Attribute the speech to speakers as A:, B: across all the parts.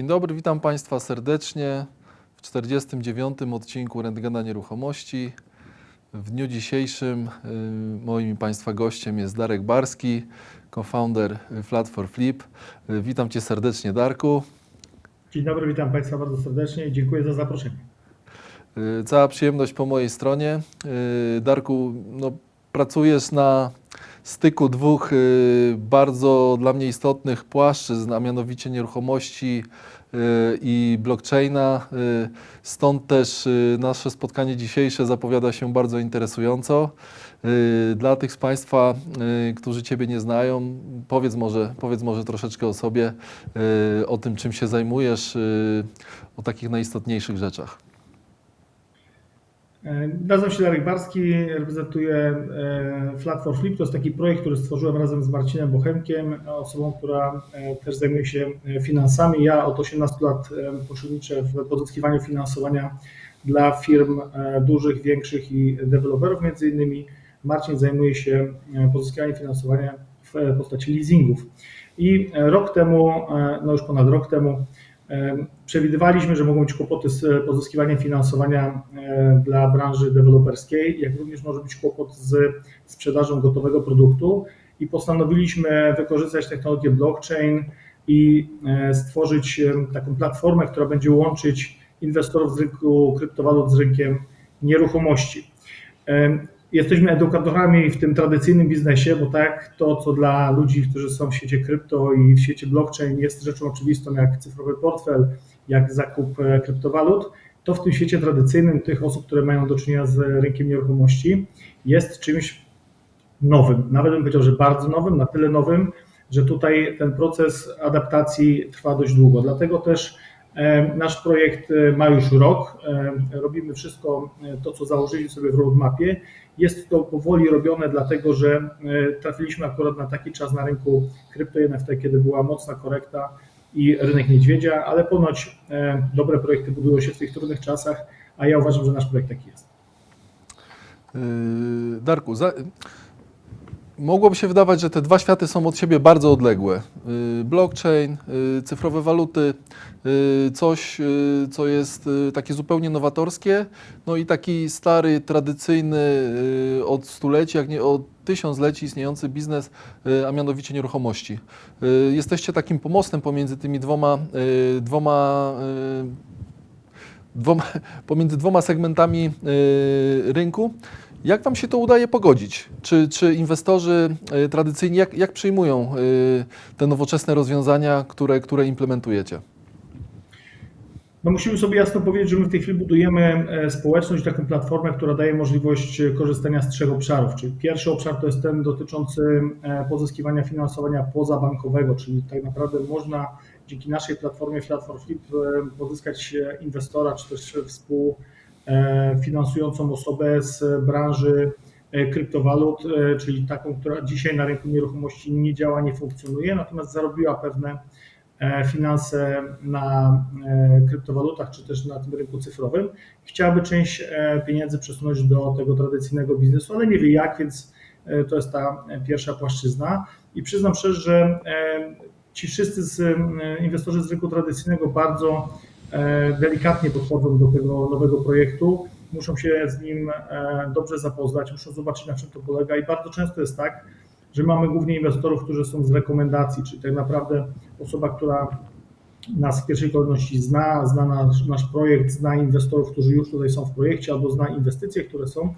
A: Dzień dobry, witam Państwa serdecznie w 49. odcinku Rentgena Nieruchomości. W dniu dzisiejszym y, moim Państwa gościem jest Darek Barski, co-founder Flat for Flip. Y, Witam Cię serdecznie, Darku.
B: Dzień dobry, witam Państwa bardzo serdecznie i dziękuję za zaproszenie.
A: Y, Cała przyjemność po mojej stronie. Darku, no, pracujesz na styku dwóch y, bardzo dla mnie istotnych płaszczyzn, a mianowicie nieruchomości y, i blockchaina. Y, Stąd też nasze spotkanie dzisiejsze zapowiada się bardzo interesująco. Dla tych z Państwa, którzy Ciebie nie znają, powiedz może, powiedz może troszeczkę o sobie, o tym, czym się zajmujesz, o takich najistotniejszych rzeczach.
B: E, Nazywam się Darek Barski, reprezentuję e, Flat for Flip. To jest taki projekt, który stworzyłem razem z Marcinem Bochemkiem, osobą, która e, też zajmuje się finansami. Ja od 18 lat pośredniczę w pozyskiwaniu finansowania dla firm dużych, większych i deweloperów między innymi. Marcin zajmuje się pozyskiwaniem finansowania w postaci leasingów. I rok temu, no już ponad rok temu, Przewidywaliśmy, że mogą być kłopoty z pozyskiwaniem finansowania e, dla branży deweloperskiej, jak również może być kłopot z sprzedażą gotowego produktu i postanowiliśmy wykorzystać technologię blockchain i e, stworzyć e, taką platformę, która będzie łączyć inwestorów z rynku kryptowalut z rynkiem nieruchomości. Jesteśmy edukatorami w tym tradycyjnym biznesie, bo tak to, co dla ludzi, którzy są w świecie krypto i w świecie blockchain jest rzeczą oczywistą, jak cyfrowy portfel, jak zakup e, kryptowalut, to w tym świecie tradycyjnym tych osób, które mają do czynienia z rynkiem nieruchomości, jest czymś nowym. Nawet bym powiedział, że bardzo nowym, na tyle nowym, że tutaj ten proces adaptacji trwa dość długo. Dlatego też nasz projekt e, ma już rok. E, Robimy wszystko e, to, co założyliśmy sobie w roadmapie. Jest to powoli robione, dlatego że e, trafiliśmy akurat na taki czas na rynku krypto NFT, kiedy była mocna korekta i rynek niedźwiedzia, ale ponoć e, dobre projekty budują się w tych trudnych czasach, a ja uważam, że nasz projekt taki jest.
A: Darku, za... mogłoby się wydawać, że te dwa światy są od siebie bardzo odległe. Yy, Blockchain, yy, cyfrowe waluty, yy, coś, co jest takie zupełnie nowatorskie, no i taki stary, tradycyjny od stuleci, jak nie od tysiącleci istniejący biznes, a mianowicie nieruchomości. Jesteście takim pomostem pomiędzy tymi dwoma, dwoma dwoma, pomiędzy dwoma segmentami y, rynku. Jak Wam się to udaje pogodzić? Czy, czy inwestorzy y, tradycyjni, jak, jak przyjmują y, te nowoczesne rozwiązania, które, które implementujecie?
B: No musimy sobie jasno powiedzieć, że my w tej chwili budujemy e, społeczność, taką platformę, która daje możliwość e, korzystania z trzech obszarów. Czyli pierwszy obszar to jest ten dotyczący e, pozyskiwania finansowania pozabankowego, czyli tak naprawdę można dzięki naszej platformie Flat for Flip e, pozyskać e, inwestora czy też współfinansującą osobę z branży e, kryptowalut, e, czyli taką, która dzisiaj na rynku nieruchomości nie działa, nie funkcjonuje, natomiast zarobiła pewne e, finanse na e, kryptowalutach czy też na tym rynku cyfrowym. Chciałaby część e, pieniędzy przesunąć do tego tradycyjnego biznesu, ale nie wie jak, więc e, to jest ta e, pierwsza płaszczyzna. I przyznam szczerze, że e, ci wszyscy z, e, inwestorzy z rynku tradycyjnego bardzo e, delikatnie podchodzą do tego nowego projektu. Muszą się z nim e, dobrze zapoznać, muszą zobaczyć na czym to polega i bardzo często jest tak, że mamy głównie inwestorów, którzy są z rekomendacji, czyli tak naprawdę osoba, która nas w pierwszej kolejności zna, zna nasz, nasz projekt, zna inwestorów, którzy już tutaj są w projekcie, albo zna inwestycje, które są,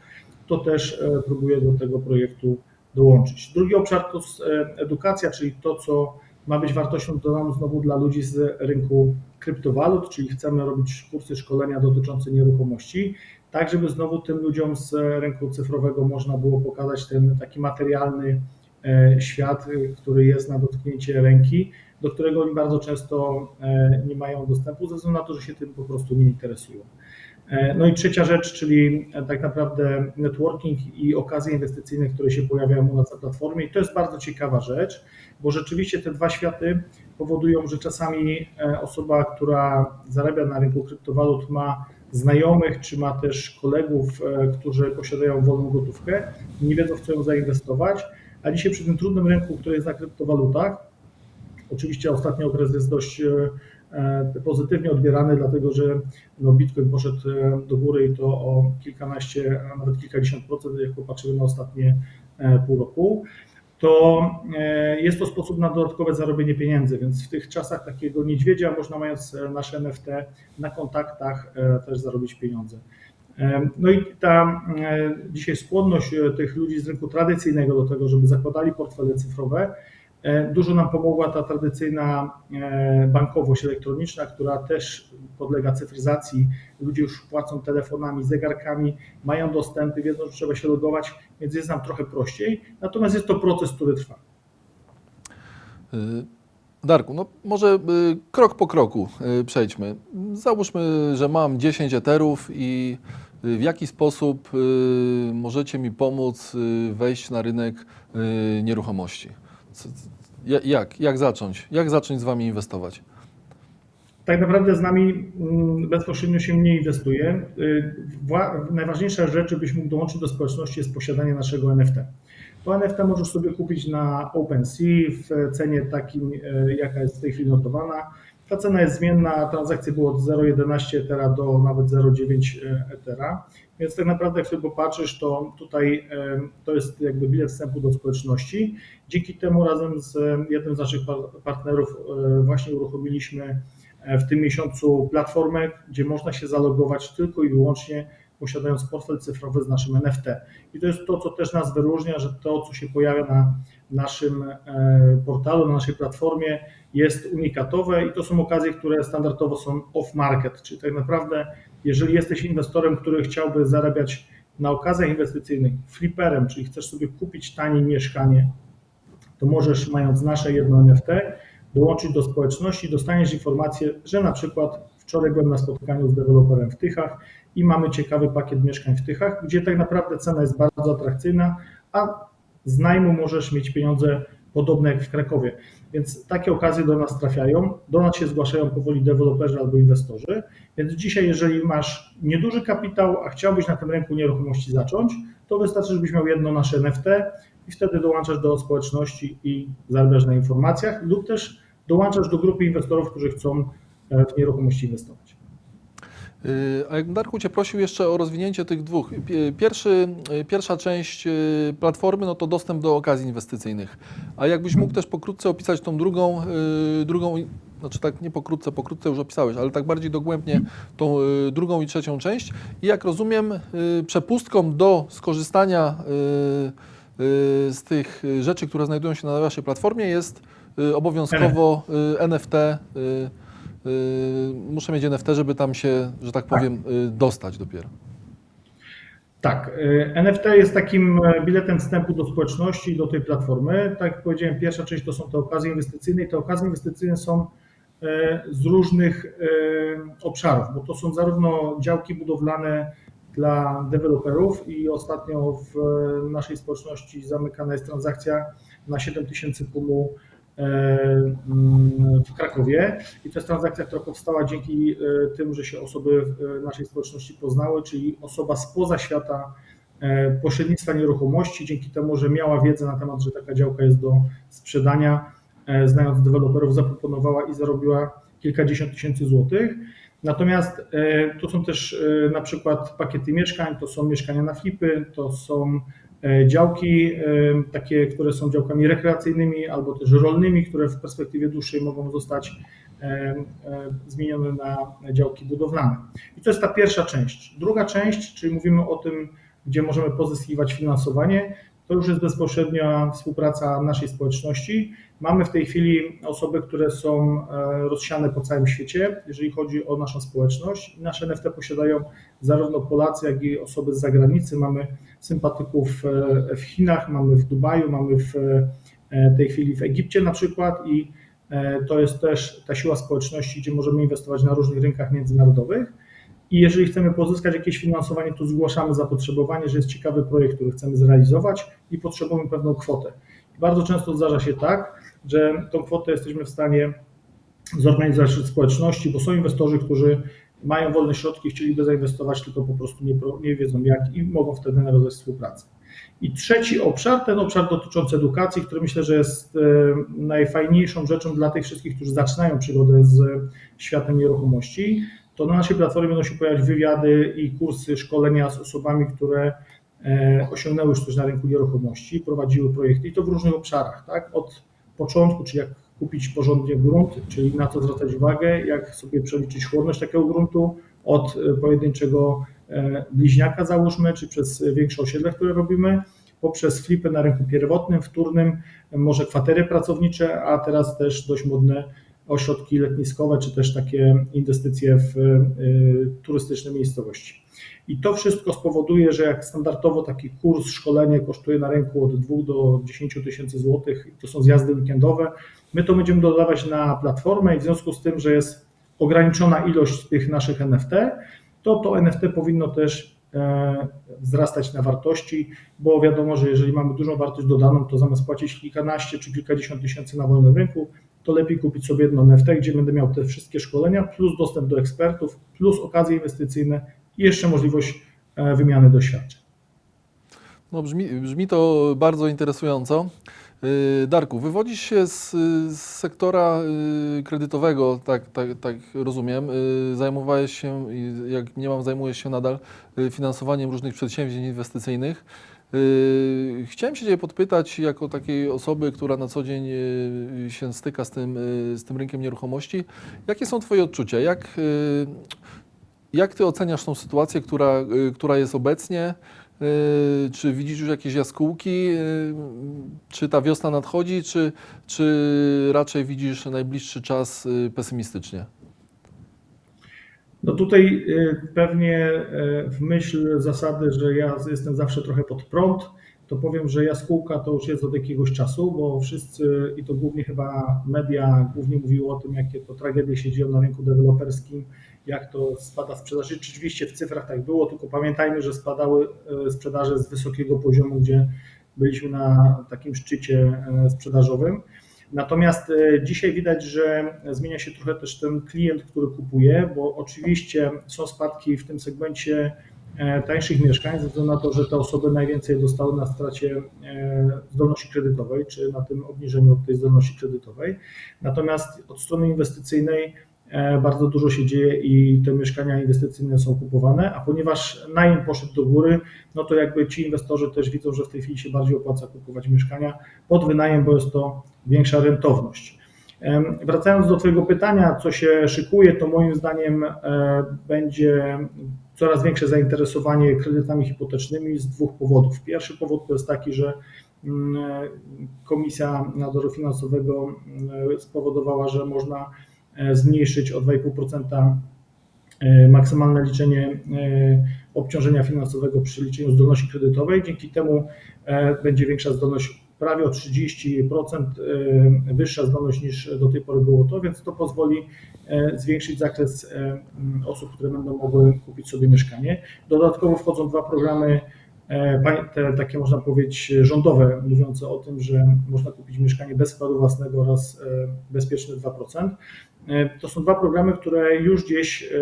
B: to też e, próbuje do tego projektu dołączyć. Drugi obszar to e, edukacja, czyli to, co ma być wartością dodaną znowu dla ludzi z rynku kryptowalut, czyli chcemy robić kursy szkolenia dotyczące nieruchomości, tak żeby znowu tym ludziom z rynku cyfrowego można było pokazać ten taki materialny e, świat, który jest na dotknięcie ręki, do którego oni bardzo często e, nie mają dostępu ze względu na to, że się tym po prostu nie interesują. E, No i trzecia rzecz, czyli e, tak naprawdę networking i okazje inwestycyjne, które się pojawiają u nas na platformie. I to jest bardzo ciekawa rzecz, bo rzeczywiście te dwa światy powodują, że czasami e, osoba, która zarabia na rynku kryptowalut, ma znajomych, czy ma też kolegów, którzy posiadają wolną gotówkę, nie wiedzą w co ją zainwestować, a dzisiaj przy tym trudnym rynku, który jest na kryptowalutach, Oczywiście ostatni okres jest dość pozytywnie odbierany, dlatego że no, Bitcoin poszedł e, do góry i to o kilkanaście, nawet kilkadziesiąt procent, jak popatrzymy na ostatnie e, pół roku to e, jest to sposób na dodatkowe zarobienie pieniędzy, więc w tych czasach takiego niedźwiedzia można mając e, nasze NFT na kontaktach e, też zarobić pieniądze. E, No i ta e, dzisiaj skłonność e, tych ludzi z rynku tradycyjnego do tego, żeby zakładali portfele cyfrowe, e, dużo nam pomogła ta tradycyjna e, bankowość elektroniczna, która też podlega cyfryzacji. Ludzie już płacą telefonami, zegarkami, mają dostępy, wiedzą, że trzeba się logować, więc jest nam trochę prościej. Natomiast jest to proces, który trwa.
A: Y, Darku, no może krok po kroku przejdźmy. Załóżmy, że mam 10 eterów i w jaki sposób możecie mi pomóc wejść na rynek nieruchomości? Jak, jak zacząć? Jak zacząć z Wami inwestować?
B: Tak naprawdę z nami mm, bezpośrednio się nie inwestuje. Y, Najważniejsza rzecz, żebyś mógł dołączyć do społeczności, jest posiadanie naszego NFT. To NFT możesz sobie kupić na OpenSea w cenie takim, y, jaka jest w tej chwili notowana. Ta cena jest zmienna, transakcje było od 0,11 Ethera do nawet 0,9 Ethera, więc tak naprawdę jak sobie popatrzysz, to tutaj to jest jakby bilet wstępu do społeczności. Dzięki temu razem z jednym z naszych par- partnerów y, właśnie uruchomiliśmy e, w tym miesiącu platformę, gdzie można się zalogować tylko i wyłącznie posiadając portfel cyfrowy z naszym NFT. I to jest to, co też nas wyróżnia, że to, co się pojawia na naszym e, portalu, na naszej platformie jest unikatowe i to są okazje, które standardowo są off-market, czyli tak naprawdę jeżeli jesteś inwestorem, który chciałby zarabiać na okazjach inwestycyjnych fliperem, czyli chcesz sobie kupić tanie mieszkanie, to możesz mając nasze jedno NFT dołączyć do społeczności, dostaniesz informację, że na przykład wczoraj byłem na spotkaniu z deweloperem w Tychach i mamy ciekawy pakiet mieszkań w Tychach, gdzie tak naprawdę cena jest bardzo atrakcyjna, a z najmu możesz mieć pieniądze podobne jak w Krakowie. Więc takie okazje do nas trafiają, do nas się zgłaszają powoli deweloperzy albo inwestorzy, więc dzisiaj jeżeli masz nieduży kapitał, a chciałbyś na tym rynku nieruchomości zacząć, to wystarczy, żebyś miał jedno nasze NFT i wtedy dołączasz do społeczności i zarabiasz na informacjach lub też dołączasz do grupy inwestorów, którzy chcą e, w nieruchomości inwestować.
A: Y, A jakbym Darku Cię prosił jeszcze o rozwinięcie tych dwóch. Pi- Pierwszy, y, pierwsza część y, platformy no to dostęp do okazji inwestycyjnych. A jakbyś mógł też pokrótce opisać tą drugą, drugą znaczy tak nie pokrótce, pokrótce już opisałeś, ale tak bardziej dogłębnie tą drugą i trzecią część. I jak rozumiem, przepustką do skorzystania z tych rzeczy, które znajdują się na Waszej platformie jest obowiązkowo NFT. Y, Muszę mieć NFT, żeby tam się, że tak powiem, y, dostać dopiero.
B: Tak, y, NFT jest takim e, biletem wstępu do społeczności, do tej platformy. Tak jak powiedziałem, pierwsza część to są te okazje inwestycyjne i te okazje inwestycyjne są e, z różnych e, obszarów, bo to są zarówno działki budowlane dla deweloperów i ostatnio w naszej społeczności zamykana jest transakcja na 7000 pumu e, mm, w Krakowie i to jest transakcja, która powstała dzięki e, tym, że się osoby w e, naszej społeczności poznały, czyli osoba spoza świata e, pośrednictwa nieruchomości, dzięki temu, że miała wiedzę na temat, że taka działka jest do sprzedania, e, znając deweloperów, zaproponowała i zarobiła kilkadziesiąt tysięcy złotych. Natomiast e, to są też e, na przykład pakiety mieszkań, to są mieszkania na flipy, to są e, działki e, takie, które są działkami rekreacyjnymi albo też rolnymi, które w perspektywie dłuższej mogą zostać e, e, zmienione na działki budowlane. I to jest ta pierwsza część. Druga część, czyli mówimy o tym, gdzie możemy pozyskiwać finansowanie, to już jest bezpośrednia współpraca naszej społeczności. Mamy w tej chwili osoby, które są e, rozsiane po całym świecie, jeżeli chodzi o naszą społeczność. Nasze NFT posiadają zarówno Polacy, jak i osoby z zagranicy. Mamy sympatyków e, w Chinach, mamy w Dubaju, mamy w e, tej chwili w Egipcie na przykład i to jest też ta siła społeczności, gdzie możemy inwestować na różnych rynkach międzynarodowych. I jeżeli chcemy pozyskać jakieś finansowanie, to zgłaszamy zapotrzebowanie, że jest ciekawy projekt, który chcemy zrealizować i potrzebujemy pewną kwotę. Bardzo często zdarza się tak, że tą kwotę jesteśmy w stanie zorganizować wśród społeczności, bo są inwestorzy, którzy mają wolne środki, chcieliby zainwestować, tylko po prostu nie, nie wiedzą jak i mogą wtedy nawiązać współpracę. I trzeci obszar, ten obszar dotyczący edukacji, który myślę, że jest e, najfajniejszą rzeczą dla tych wszystkich, którzy zaczynają przygodę z światem nieruchomości, to na naszej platformie będą się pojawiać wywiady i kursy, szkolenia z osobami, które e, osiągnęły już coś na rynku nieruchomości, prowadziły projekty i to w różnych obszarach, tak? Od początku, czyli jak kupić porządnie grunt, czyli na co zwracać uwagę, jak sobie przeliczyć chłodność takiego gruntu, od pojedynczego e, bliźniaka załóżmy, czy przez większe osiedle, które robimy, poprzez flipy na rynku pierwotnym, wtórnym, może kwatery pracownicze, a teraz też dość modne ośrodki letniskowe, czy też takie inwestycje w y, turystyczne miejscowości. I to wszystko spowoduje, że jak standardowo taki kurs, szkolenie kosztuje na rynku od 2 do 10 tysięcy złotych, to są zjazdy weekendowe, my to będziemy dodawać na platformę i w związku z tym, że jest ograniczona ilość tych naszych NFT, to to NFT powinno też e, wzrastać na wartości, bo wiadomo, że jeżeli mamy dużą wartość dodaną, to zamiast płacić kilkanaście czy kilkadziesiąt tysięcy na wolnym rynku, to lepiej kupić sobie jedno NFT, gdzie będę miał te wszystkie szkolenia, plus dostęp do ekspertów, plus okazje inwestycyjne i jeszcze możliwość e, wymiany doświadczeń.
A: No brzmi, brzmi to bardzo interesująco. Yy, Darku, wywodzisz się z, z sektora yy, kredytowego, tak, tak, tak rozumiem. Zajmowałeś się, jak nie mam, zajmujesz się nadal finansowaniem różnych przedsięwzięć inwestycyjnych. Yy, Chciałem się Ciebie podpytać, jako takiej osoby, która na co dzień yy, się styka z tym, yy, z tym rynkiem nieruchomości, jakie są Twoje odczucia? Jak, jak Ty oceniasz tą sytuację, która, która jest obecnie? Czy widzisz już jakieś jaskółki? Czy ta wiosna nadchodzi, czy, czy raczej widzisz najbliższy czas pesymistycznie?
B: No tutaj y, pewnie y, w myśl zasady, że ja jestem zawsze trochę pod prąd, to powiem, że jaskółka to już jest od jakiegoś czasu, bo wszyscy i to głównie chyba media głównie mówiło o tym, jakie to tragedie się dzieją na rynku deweloperskim, jak to spada sprzedaż. Rzeczywiście w cyfrach tak było, tylko pamiętajmy, że spadały y, sprzedaże z wysokiego poziomu, gdzie byliśmy na takim szczycie sprzedażowym. Natomiast e, dzisiaj widać, że zmienia się trochę też ten klient, który kupuje, bo oczywiście są spadki w tym segmencie e, tańszych mieszkań, ze względu na to, że te osoby najwięcej dostały na stracie e, zdolności kredytowej, czy na tym obniżeniu tej zdolności kredytowej. Natomiast od strony inwestycyjnej bardzo dużo się dzieje i te mieszkania inwestycyjne są kupowane, a ponieważ najem poszedł do góry, no to jakby ci inwestorzy też widzą, że w tej chwili się bardziej opłaca kupować mieszkania pod wynajem, bo jest to większa rentowność. Wracając do Twojego pytania, co się szykuje, to moim zdaniem e, będzie coraz większe zainteresowanie kredytami hipotecznymi z dwóch powodów. Pierwszy powód to jest taki, że mm, e, Komisja Nadzoru Finansowego mm, spowodowała, że można e, zmniejszyć o 2,5% e, maksymalne liczenie e, obciążenia finansowego przy liczeniu zdolności kredytowej. Dzięki temu e, będzie większa zdolność, prawie o 30% e, wyższa zdolność niż do tej pory było to, więc to pozwoli e, zwiększyć zakres e, osób, które będą mogły kupić sobie mieszkanie. Dodatkowo wchodzą dwa programy te, takie można powiedzieć rządowe, mówiące o tym, że można kupić mieszkanie bez wkładu własnego oraz bezpieczne 2%. E, To są dwa programy, które już gdzieś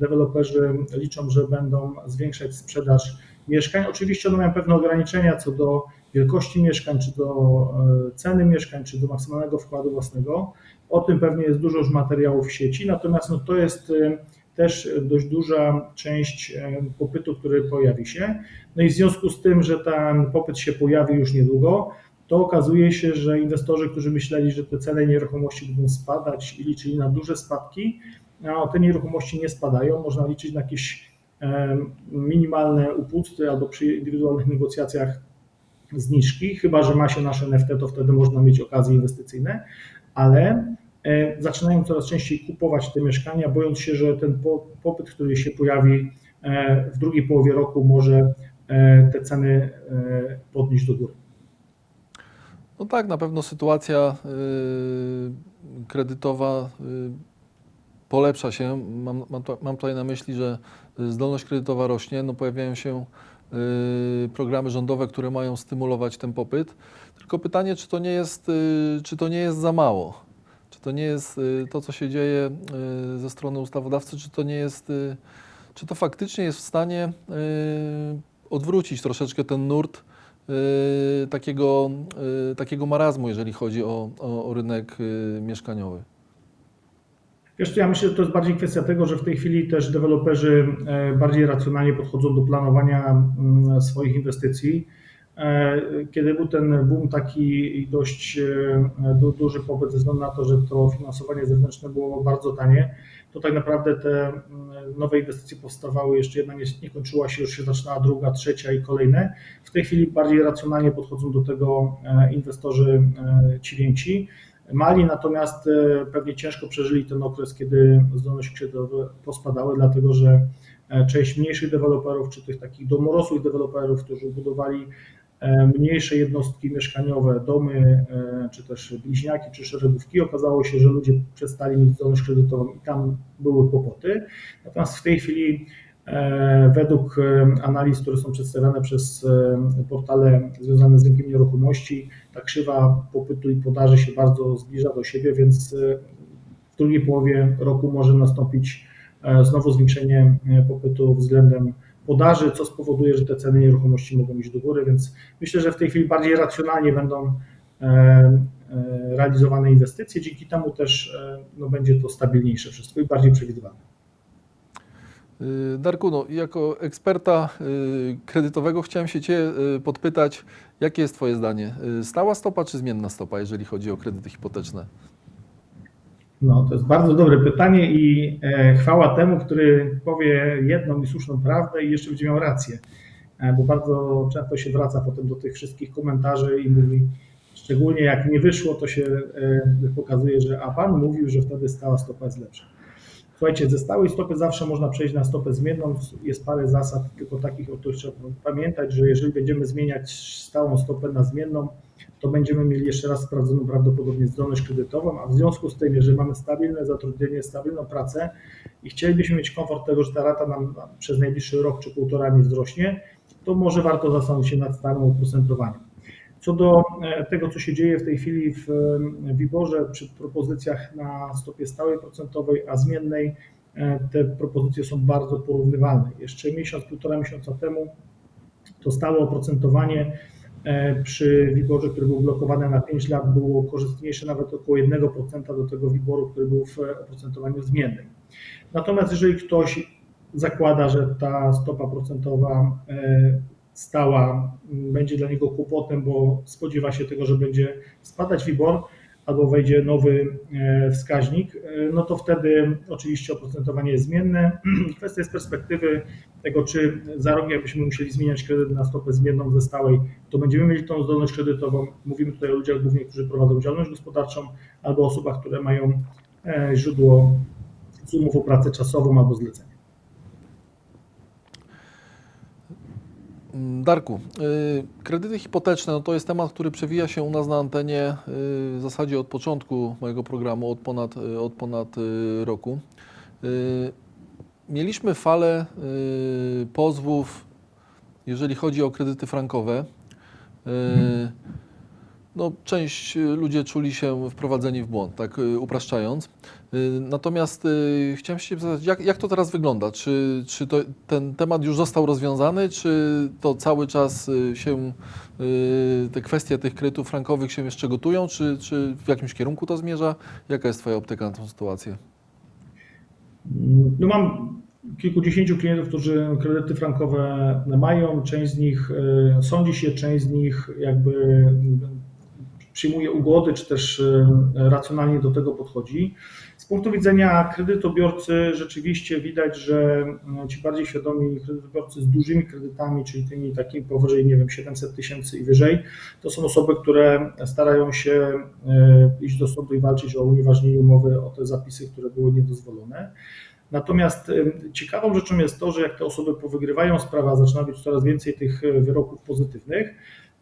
B: deweloperzy liczą, że będą zwiększać sprzedaż mieszkań. Oczywiście one mają pewne ograniczenia co do wielkości mieszkań, czy do e, ceny mieszkań, czy do maksymalnego wkładu własnego. O tym pewnie jest dużo już materiałów w sieci, natomiast no to jest e, też dość duża część e, popytu, który pojawi się. No i w związku z tym, że ten popyt się pojawi już niedługo, to okazuje się, że inwestorzy, którzy myśleli, że te ceny nieruchomości będą spadać i liczyli na duże spadki, a te nieruchomości nie spadają. Można liczyć na jakieś minimalne upusty albo przy indywidualnych negocjacjach zniżki, chyba że ma się nasze NFT, to wtedy można mieć okazje inwestycyjne, ale e, zaczynają coraz częściej kupować te mieszkania, bojąc się, że ten po- popyt, który się pojawi e, w drugiej połowie roku, może e, te ceny podnieść do góry.
A: No tak, na pewno sytuacja kredytowa polepsza się. Mam, mam, tutaj na myśli, że zdolność kredytowa rośnie. No, pojawiają się programy rządowe, które mają stymulować ten popyt. Tylko pytanie, czy to nie jest, y, czy to nie jest za mało? Czy to nie jest y, to, co się dzieje y, ze strony ustawodawcy, czy to nie jest, y, czy to faktycznie jest w stanie y, odwrócić troszeczkę ten nurt y, takiego, y, takiego marazmu, jeżeli chodzi o, o, o rynek y, mieszkaniowy?
B: Wiesz, ja myślę, że to jest bardziej kwestia tego, że w tej chwili też deweloperzy e, bardziej racjonalnie podchodzą do planowania mm, swoich inwestycji. E, Kiedy był ten boom taki dość e, du- duży popyt ze względu na to, że to finansowanie zewnętrzne było bardzo tanie, to tak naprawdę te mm, nowe inwestycje powstawały, jeszcze jedna nie, nie kończyła się, już się zaczynała druga, trzecia i kolejne. W tej chwili bardziej racjonalnie podchodzą do tego inwestorzy ci więksi. Mali natomiast e, pewnie ciężko przeżyli ten okres, kiedy zdolności kredytowe pospadały, dlatego że e, część mniejszych deweloperów, czy tych takich domorosłych deweloperów, którzy budowali e, mniejsze jednostki mieszkaniowe, domy, czy też bliźniaki, czy szeregówki, okazało się, że ludzie przestali mieć zdolność kredytową i tam były kłopoty. Natomiast w tej chwili według e, analiz, które są przedstawiane przez e, portale związane z rynkiem nieruchomości, ta krzywa popytu i podaży się bardzo zbliża do siebie, więc e, w drugiej połowie roku może nastąpić e, znowu zwiększenie e, popytu względem podaży, co spowoduje, że te ceny nieruchomości mogą iść do góry, więc myślę, że w tej chwili bardziej racjonalnie będą e, e, realizowane inwestycje, dzięki temu też e, no, będzie to stabilniejsze wszystko i bardziej przewidywalne.
A: Y, Darku, no, jako eksperta y, kredytowego chciałem się Cię y, podpytać, jakie jest Twoje zdanie? Stała stopa czy zmienna stopa, jeżeli chodzi o kredyty hipoteczne?
B: No, to jest bardzo dobre pytanie i e, chwała temu, który powie jedną i słuszną prawdę i jeszcze będzie miał rację, e, bo bardzo często się wraca potem do tych wszystkich komentarzy i mówi, szczególnie jak nie wyszło, to się e, pokazuje, że a pan mówił, że wtedy stała stopa jest lepsza. Słuchajcie, ze stałej stopy zawsze można przejść na stopę zmienną. Jest parę zasad, tylko takich, o których trzeba pamiętać, że jeżeli będziemy zmieniać stałą stopę na zmienną, to będziemy mieli jeszcze raz sprawdzoną prawdopodobnie zdolność kredytową, a w związku z tym, jeżeli mamy stabilne zatrudnienie, stabilną pracę i chcielibyśmy mieć komfort tego, że ta rata nam przez najbliższy rok czy półtora nie wzrośnie, to może warto zastanowić się nad stałym oprocentowaniem. Co do e, tego, co się dzieje w tej chwili w e, WIBORze przy propozycjach na stopie stałej procentowej, a zmiennej, e, te propozycje są bardzo porównywalne. Jeszcze miesiąc, półtora miesiąca temu to stałe oprocentowanie przy WIBORze, który był blokowany na 5 lat, było korzystniejsze nawet około 1% do tego WIBORu, który był w oprocentowaniu zmiennym. Natomiast jeżeli ktoś zakłada, że ta stopa procentowa stała m, będzie dla niego kłopotem, bo spodziewa się tego, że będzie spadać WIBOR albo wejdzie nowy e, wskaźnik, e, no to wtedy oczywiście oprocentowanie jest zmienne. Kwestia jest perspektywy tego, czy za rok jakbyśmy musieli zmieniać kredyt na stopę zmienną ze stałej, to będziemy mieli tą zdolność kredytową. Mówimy tutaj o ludziach głównie, którzy prowadzą działalność gospodarczą albo osobach, które mają e, źródło z umów o pracę czasową albo zlecenia.
A: Darku, y, kredyty hipoteczne no to jest temat, który przewija się u nas na antenie y, w zasadzie od początku mojego programu, od ponad, y, od ponad roku. Mieliśmy falę pozwów, jeżeli chodzi o kredyty frankowe. No, część ludzie czuli się wprowadzeni w błąd, tak upraszczając. Y, Natomiast y, chciałem się zapytać, jak, jak to teraz wygląda? Czy, czy to, ten temat już został rozwiązany, czy to cały czas y, się te kwestie tych kredytów frankowych się jeszcze gotują, czy, czy w jakimś kierunku to zmierza? Jaka jest Twoja optyka na tę sytuację?
B: No mam kilkudziesięciu klientów, którzy kredyty frankowe mają. Część z nich sądzi się, część z nich jakby przyjmuje ugody, czy też e, racjonalnie do tego podchodzi. Z punktu widzenia kredytobiorcy rzeczywiście widać, że e, ci bardziej świadomi kredytobiorcy z dużymi kredytami, czyli tymi takimi powyżej, nie wiem, 700 tysięcy i wyżej, to są osoby, które starają się e, iść do sądu i walczyć o unieważnienie umowy, o te zapisy, które były niedozwolone. Natomiast ciekawą rzeczą jest to, że jak te osoby powygrywają sprawę, a zaczyna być coraz więcej tych wyroków pozytywnych,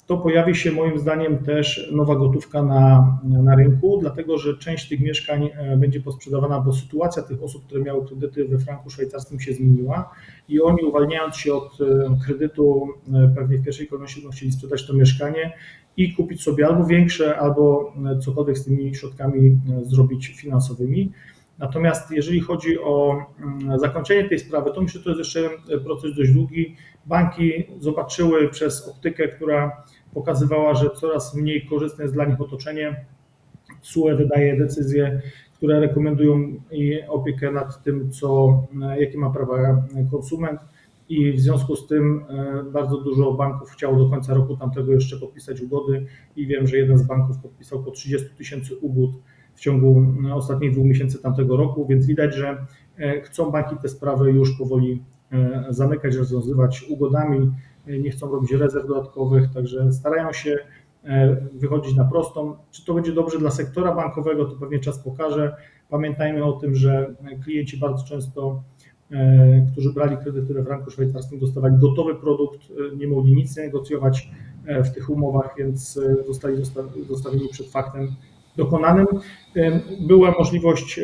B: to pojawi się moim zdaniem też nowa gotówka na, na rynku, dlatego że część tych mieszkań e, będzie posprzedawana, bo sytuacja tych osób, które miały kredyty we franku szwajcarskim się zmieniła i oni uwalniając się od e, kredytu e, pewnie w pierwszej kolejności będą chcieli sprzedać to mieszkanie i kupić sobie albo większe, albo cokolwiek z tymi środkami zrobić finansowymi. Natomiast jeżeli chodzi o mm, zakończenie tej sprawy, to myślę, że to jest jeszcze proces dość długi. Banki zobaczyły przez optykę, która pokazywała, że coraz mniej korzystne jest dla nich otoczenie. SUE wydaje decyzje, które rekomendują opiekę nad tym, co, jakie ma prawa konsument i w związku z tym e, bardzo dużo banków chciało do końca roku tamtego jeszcze podpisać ugody i wiem, że jeden z banków podpisał po 30 tysięcy ugód w ciągu e, ostatnich dwóch miesięcy tamtego roku, więc widać, że e, chcą banki te sprawy już powoli zamykać, rozwiązywać ugodami, nie chcą robić rezerw dodatkowych, także starają się wychodzić na prostą. Czy to będzie dobrze dla sektora bankowego, to pewnie czas pokaże. Pamiętajmy o tym, że klienci bardzo często E, którzy brali kredyty we franku szwajcarskim, dostawali gotowy produkt, e, nie mogli nic negocjować e, w tych umowach, więc zostali zostawieni przed faktem dokonanym. Była możliwość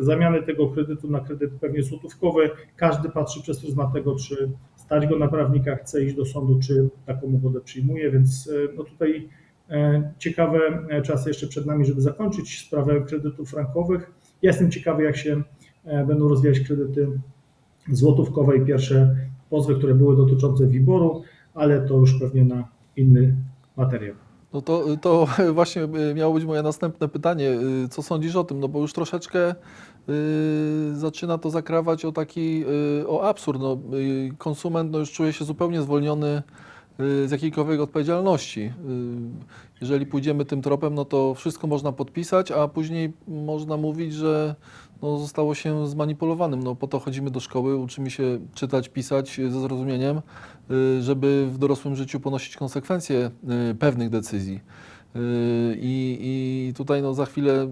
B: zamiany tego kredytu na kredyt pewnie złotówkowy. Każdy patrzy przez pryzmat tego, czy stać go na prawnika, chce iść do sądu, czy taką ugodę przyjmuje, więc no tutaj ciekawe czasy jeszcze przed nami, żeby zakończyć sprawę kredytów frankowych. Ja jestem ciekawy, jak się będą rozwijać kredyty złotówkowej pierwsze pozwy, które były dotyczące WIBOR-u, ale to już pewnie na inny materiał.
A: No to, to właśnie miało być moje następne pytanie. Co sądzisz o tym? No bo już troszeczkę y, zaczyna to zakrawać o taki o absurd. No, konsument no, już czuje się zupełnie zwolniony z jakiejkolwiek odpowiedzialności. Jeżeli pójdziemy tym tropem, no to wszystko można podpisać, a później można mówić, że no, zostało się zmanipulowanym. No, po to chodzimy do szkoły, uczymy się czytać, pisać ze zrozumieniem, y, żeby w dorosłym życiu ponosić konsekwencje y, pewnych decyzji. I, i tutaj no, za chwilę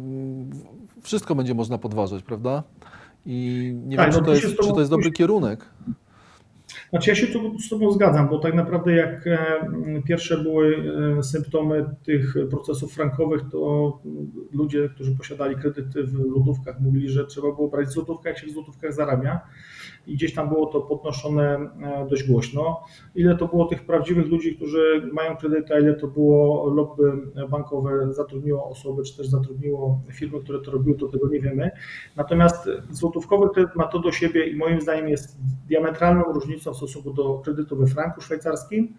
A: wszystko będzie można podważać, prawda? I nie
B: tak,
A: wiem, czy
B: no
A: to, jest, czy to jest dobry kierunek.
B: Znaczy ja się tu z Tobą zgadzam, bo tak naprawdę jak e, pierwsze były e, symptomy tych procesów frankowych, to ludzie, którzy posiadali kredyty w złotówkach, mówili, że trzeba było brać w złotówkach, jak się w złotówkach zarabia i gdzieś tam było to podnoszone e, dość głośno. Ile to było tych prawdziwych ludzi, którzy mają kredyty, a ile to było lobby bankowe, zatrudniło osoby, czy też zatrudniło firmy, które to robiły, to tego nie wiemy. Natomiast złotówkowy kredyt ma to do siebie i moim zdaniem jest diametralną różnicą w stosunku do kredytu we franku szwajcarskim,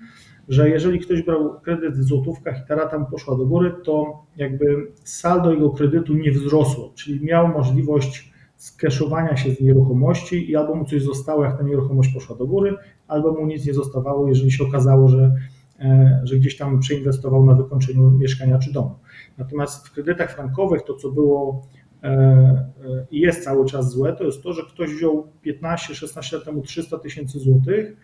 B: że jeżeli ktoś brał kredyt w złotówkach i ta rata mu poszła do góry, to jakby saldo jego kredytu nie wzrosło, czyli miał możliwość skeszowania się z nieruchomości i albo mu coś zostało, jak ta nieruchomość poszła do góry, albo mu nic nie zostawało, jeżeli się okazało, że, e, że gdzieś tam przeinwestował na wykończeniu mieszkania czy domu. Natomiast w kredytach frankowych to, co było e, e, i jest cały czas złe, to jest to, że ktoś wziął 15-16 lat temu 300 tysięcy złotych,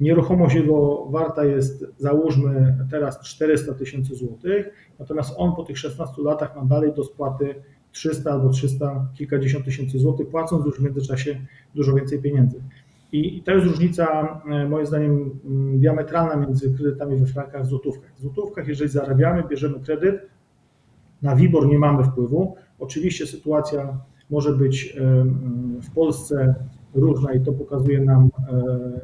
B: Nieruchomość jego warta jest, załóżmy teraz 400 tysięcy złotych, natomiast on po tych 16 latach ma dalej do spłaty 300 albo 300, kilkadziesiąt tysięcy złotych, płacąc już w międzyczasie dużo więcej pieniędzy. I to jest różnica, e, moim zdaniem, mm, diametralna między kredytami we frankach a złotówkach. W złotówkach, jeżeli zarabiamy, bierzemy kredyt, na WIBOR nie mamy wpływu. Oczywiście sytuacja może być e, mm, w Polsce różna i to pokazuje nam e,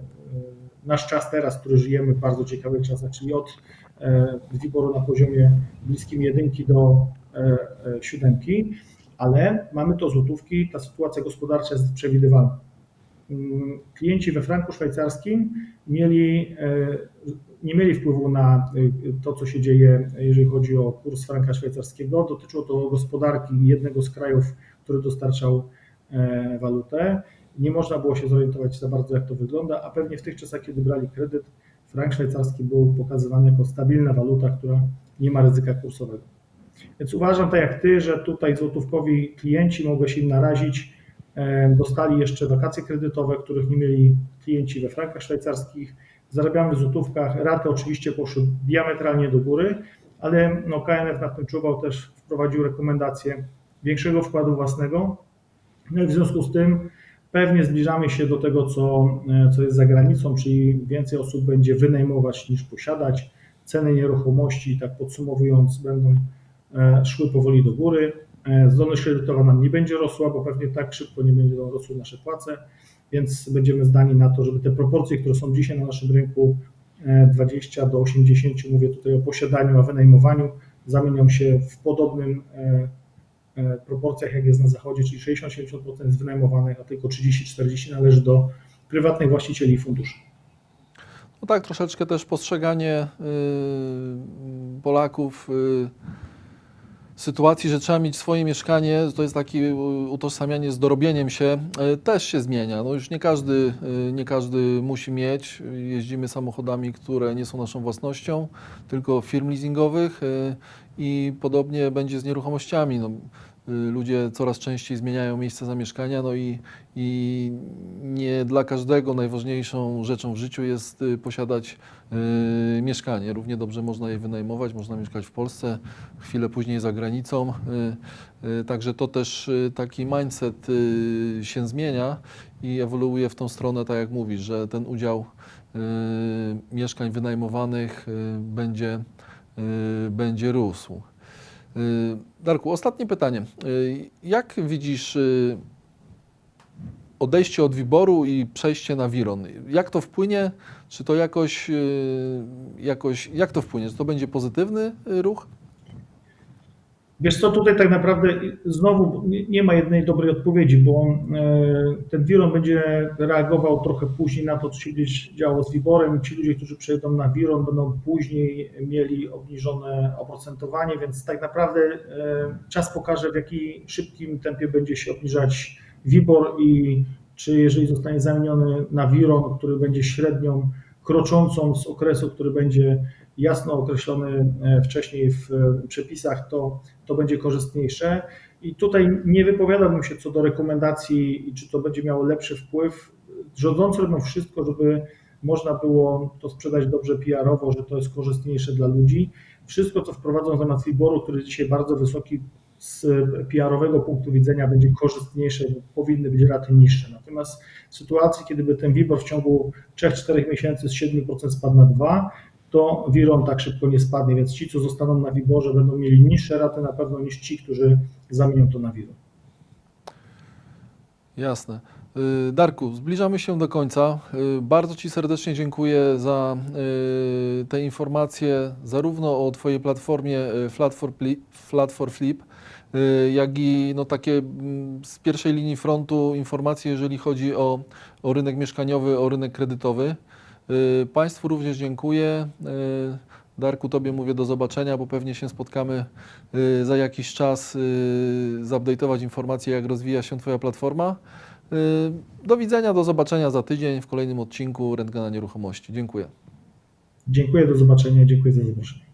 B: nasz czas teraz, który żyjemy w bardzo ciekawych czasach, czyli od WIBOR-u na poziomie bliskim jedynki do siódemki, ale mamy to złotówki, ta sytuacja gospodarcza jest przewidywalna. Mm, klienci we franku szwajcarskim mieli, e, nie mieli wpływu na to, co się dzieje, jeżeli chodzi o kurs franka szwajcarskiego. Dotyczyło to gospodarki jednego z krajów, który dostarczał walutę. Nie można było się zorientować za bardzo, jak to wygląda, a pewnie w tych czasach, kiedy brali kredyt, frank szwajcarski był pokazywany jako stabilna waluta, która nie ma ryzyka kursowego. Więc uważam tak jak Ty, że tutaj złotówkowi klienci mogą się im narazić. Dostali jeszcze wakacje kredytowe, których nie mieli klienci we frankach szwajcarskich. Zarabiamy w złotówkach. Raty oczywiście poszły diametralnie do góry, ale no KNF nad tym czuwał, też wprowadził rekomendację większego wkładu własnego. No i w związku z tym pewnie zbliżamy się do tego, co, e, co jest za granicą, czyli więcej osób będzie wynajmować niż posiadać. Ceny nieruchomości, tak podsumowując, będą E, szły powoli do góry. E, zdolność kredytowa nam nie będzie rosła, bo pewnie tak szybko nie będą rosły nasze płace, więc będziemy zdani na to, żeby te proporcje, które są dzisiaj na naszym rynku 20 e, do 80, mówię tutaj o posiadaniu, a wynajmowaniu, zamienią się w podobnym e, proporcjach, jak jest na zachodzie, czyli 60-70% jest wynajmowanych, a tylko 30-40% należy do prywatnych właścicieli funduszy.
A: No tak, troszeczkę też postrzeganie y, Polaków y, sytuacji, że trzeba mieć swoje mieszkanie, to jest takie utożsamianie z dorobieniem się, y, też się zmienia. No już nie każdy, y, nie każdy musi mieć. Jeździmy samochodami, które nie są naszą własnością, tylko firm leasingowych y, i podobnie będzie z nieruchomościami. No, ludzie coraz częściej zmieniają miejsce zamieszkania, no i, i nie dla każdego najważniejszą rzeczą w życiu jest y, posiadać y, mieszkanie. Równie dobrze można je wynajmować, można mieszkać w Polsce, chwilę później za granicą. Y, y, Także to też y, taki mindset y, się zmienia i ewoluuje w tą stronę, tak jak mówisz, że ten udział y, mieszkań wynajmowanych y, będzie, y, będzie rósł. Y, Darku, ostatnie pytanie. Y, Jak widzisz y, odejście od Wiboru i przejście na Wiron? Jak to wpłynie? Czy to jakoś, jakoś jak to wpłynie? Czy to będzie pozytywny ruch?
B: Wiesz co, tutaj tak naprawdę znowu nie- ma jednej dobrej odpowiedzi, bo e, ten Wiron będzie reagował trochę później na to, co się gdzieś działo z Wiborem. Ci ludzie, którzy przejdą na Wiron będą później mieli obniżone oprocentowanie, więc tak naprawdę e, czas pokaże w jakim szybkim tempie będzie się obniżać Wibor i czy jeżeli zostanie zamieniony na Wiron, który będzie średnią kroczącą z okresu, który będzie jasno określony e, wcześniej w e, przepisach, to to będzie korzystniejsze. I tutaj nie wypowiadałbym się co do rekomendacji i czy to będzie miało lepszy wpływ. Rządzący robią wszystko, żeby można było to sprzedać dobrze PR-owo, że to jest korzystniejsze dla ludzi. Wszystko, co wprowadzą zamiast wyboru, który jest dzisiaj bardzo wysoki z PR-owego punktu widzenia, będzie korzystniejsze, powinny być raty niższe. Natomiast w sytuacji, kiedy by ten WIBOR w ciągu 3-4 miesięcy z 7% spadł na 2%, to Wiron tak szybko nie spadnie, więc ci, co zostaną na Wiborze, będą mieli niższe raty na pewno niż ci, którzy zamienią to na Wiron.
A: Jasne. Y, Darku, zbliżamy się do końca. Y, Bardzo Ci serdecznie dziękuję za y, te informacje, zarówno o Twojej platformie Flat for, Pli- Flat for Flip, jak i no, takie mm, z pierwszej linii frontu informacje, jeżeli chodzi o, o rynek mieszkaniowy, o rynek kredytowy. Y, Państwu również dziękuję. Y, Darku, Tobie mówię do zobaczenia, bo pewnie się spotkamy y, za jakiś czas, zupdate'ować informacje, jak rozwija się Twoja platforma. Do widzenia, do zobaczenia za tydzień w kolejnym odcinku Rentgena Nieruchomości. Dziękuję.
B: Dziękuję, do zobaczenia, dziękuję za zaproszenie.